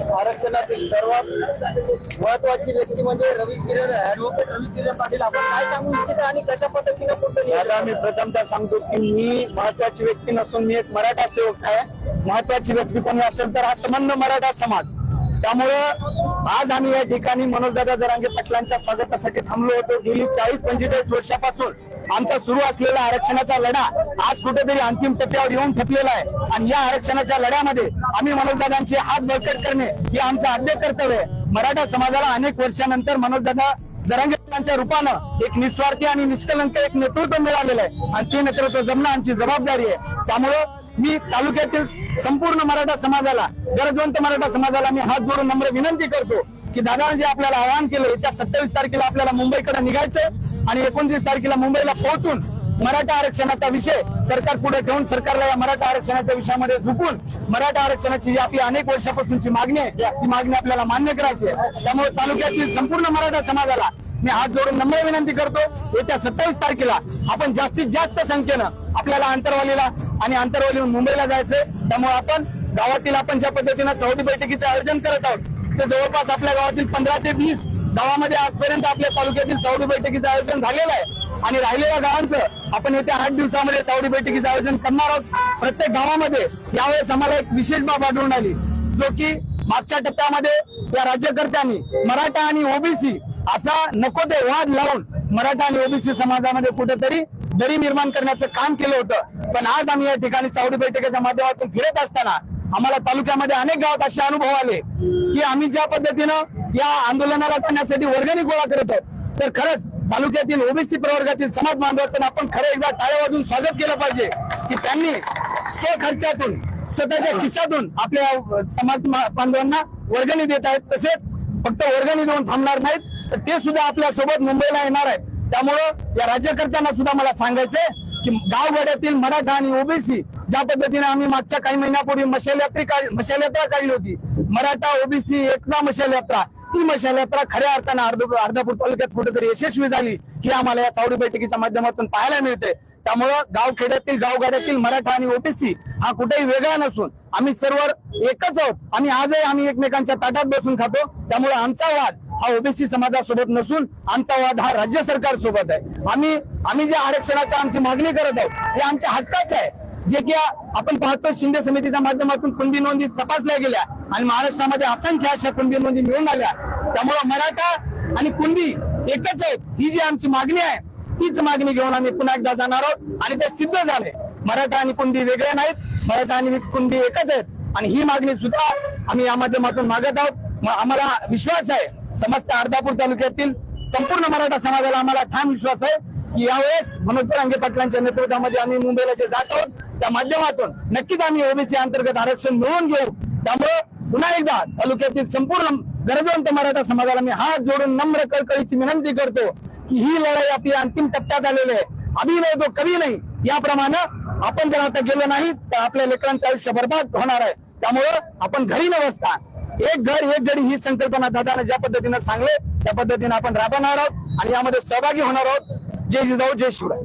आरक्षणातील सर्वात महत्वाची व्यक्ती म्हणजे रवी किरण ऍडव्होकेट रवी किरण पाटील. आपण काय सांगू इच्छिता आणि कशा पद्धतीने पुढे दादा मी प्रथमतः सांगतो की मी महत्वाची व्यक्ती नसून मी एक मराठा सेवक आहे. महत्वाची व्यक्ती कोणी असेल तर हा संबंध मराठा समाज. त्यामुळं आज आम्ही या ठिकाणी मनोजदादा जरांगे पाटलांच्या स्वागतासाठी थांबलो होतो. गेली चाळीस पंचेचाळीस वर्षापासून आमचा सुरू असलेला आरक्षणाचा लढा आज कुठेतरी अंतिम टप्प्यावर येऊन ठपलेला आहे. आणि या आरक्षणाच्या लढ्यामध्ये आम्ही मनोजदादांचे हात बळकट करणे हे आमचं आद्य कर्तव्य आहे. मराठा समाजाला अनेक वर्षानंतर मनोजदादा जरांगेच्या रूपानं एक निस्वार्थी आणि निष्कलंक एक नेतृत्व मिळालेलं आहे. आणि ते नेतृत्व जमणं आमची जबाबदारी आहे. त्यामुळं मी तालुक्यातील संपूर्ण मराठा समाजाला गरजवंत मराठा समाजाला मी हात जोडून नम्र विनंती करतो की दादा जे आपल्याला आवाहन केलं त्या सत्तावीस तारखेला आपल्याला मुंबईकडे निघायचंय. आणि एकोणतीस तारखेला मुंबईला पोहोचून मराठा आरक्षणाचा विषय सरकार पुढे ठेवून सरकारला या मराठा आरक्षणाच्या विषयामध्ये झुकून मराठा आरक्षणाची जी आपली अनेक वर्षापासूनची मागणी आहे. ती मागणी आपल्याला मान्य करायची आहे. त्यामुळे तालुक्यातील संपूर्ण मराठा समाजाला मी हात जोडून नम्र विनंती करतो येत्या सत्तावीस तारखेला आपण जास्तीत जास्त संख्येनं आपल्याला आंतरवालीला आणि आंतरवालीहून मुंबईला जायचंय. त्यामुळे आपण गावातील आपण ज्या पद्धतीनं चौथी बैठकीचं आयोजन करत आहोत ते जवळपास आपल्या गावातील पंधरा ते वीस गावामध्ये आजपर्यंत आपल्या तालुक्यातील चौथी बैठकीचं आयोजन झालेलं आहे. आणि राहिलेल्या गावांचं आपण येत्या आठ दिवसामध्ये चौडी बैठकीचं आयोजन करणार आहोत. प्रत्येक गावामध्ये यावेळेस आम्हाला एक विशेष बाब आढळून आली जो की मागच्या टप्प्यामध्ये या राज्यकर्त्यांनी मराठा आणि ओबीसी असा नको ते वाद लावून मराठा आणि ओबीसी समाजामध्ये कुठेतरी दरी निर्माण करण्याचं काम केलं होतं. पण आज आम्ही या ठिकाणी चावडी बैठकीच्या माध्यमातून फिरत असताना आम्हाला तालुक्यामध्ये अनेक गावात असे अनुभव आले की आम्ही ज्या पद्धतीनं या आंदोलनाला जाण्यासाठी वर्गणी गोळा करत आहोत. तर खरंच तालुक्यातील ओबीसी प्रवर्गातील समाज बांधवाचं आपण खरं एकदा टाळ्या वाजून स्वागत केलं पाहिजे की त्यांनी स्वखर्चातून स्वतःच्या खिशातून आपल्या समाज बांधवांना वर्गणी देत आहेत. तसेच फक्त वर्गणी देऊन थांबणार नाहीत तर ते सुद्धा आपल्यासोबत मुंबईला येणार आहेत. त्यामुळं या राज्यकर्त्यांना सुद्धा मला सांगायचंय की गावगाड्यातील मराठा आणि ओबीसी ज्या पद्धतीने आम्ही मागच्या काही महिन्यापूर्वी मशाल यात्री काढ- मशाल यात्रा काढली होती. मराठा ओबीसी एकता मशाल यात्रा. ती मशाल यात्रा खऱ्या अर्थानं अर्ध- अर्धापूर तालुक्यात कुठेतरी यशस्वी झाली ही आम्हाला या चावडी बैठकीच्या माध्यमातून पाहायला मिळते. त्यामुळं गावखेड्यातील गावगाड्यातील मराठा आणि ओबीसी हा कुठेही वेगळा नसून आम्ही सर्व एकच आहोत. आम्ही आजही आम्ही एकमेकांच्या ताटात बसून खातो. त्यामुळे आमचा वाद हा ओबीसी समाजासोबत नसून आमचा वाद हा राज्य सरकार सोबत आहे. आम्ही आम्ही जे आरक्षणाची आमची मागणी करत आहोत हे आमच्या हक्काच आहे. जे की आपण पाहतो शिंदे समितीच्या माध्यमातून कुंडी नोंदी तपासल्या गेल्या. आणि महाराष्ट्रामध्ये असंख्य अशा कुणबी नोंदी मिळून आल्या. त्यामुळे मराठा आणि कुणबी एकच आहेत. ही जी आमची मागणी आहे तीच मागणी घेऊन आम्ही पुन्हा एकदा जाणार आहोत आणि ते सिद्ध झाले. मराठा आणि कुणबी वेगळे नाहीत. मराठा आणि कुणबी एकच आहेत. आणि ही मागणी सुद्धा आम्ही या माध्यमातून मागत आहोत. आम्हाला विश्वास आहे. समस्त अर्धापूर तालुक्यातील संपूर्ण मराठा समाजाला आम्हाला ठाम विश्वास आहे की यावेळेस मनोज रांगे पाटलांच्या नेतृत्वामध्ये आम्ही मुंबईला जे जात आहोत त्या माध्यमातून नक्कीच आम्ही ओबीसी अंतर्गत आरक्षण मिळवून घेऊ. त्यामुळे पुन्हा एकदा तालुक्यातील संपूर्ण गरजवंत मराठा समाजाला मी हात जोडून नम्र कळकळीची विनंती करतो की ही लढाई आपली अंतिम टप्प्यात आलेली आहे. अभिनय नाही तो कधी नाही याप्रमाणे आपण जर आता गेलो नाही तर आपल्या लेकरांचं आयुष्य बर्बाद होणार आहे. त्यामुळं आपण घरी न बसता एक घर एक घडी ही संकल्पना दादाने ज्या पद्धतीनं सांगले त्या पद्धतीने आपण राबवणार आहोत आणि यामध्ये सहभागी होणार आहोत. जय जिजाऊ जय शिवराय.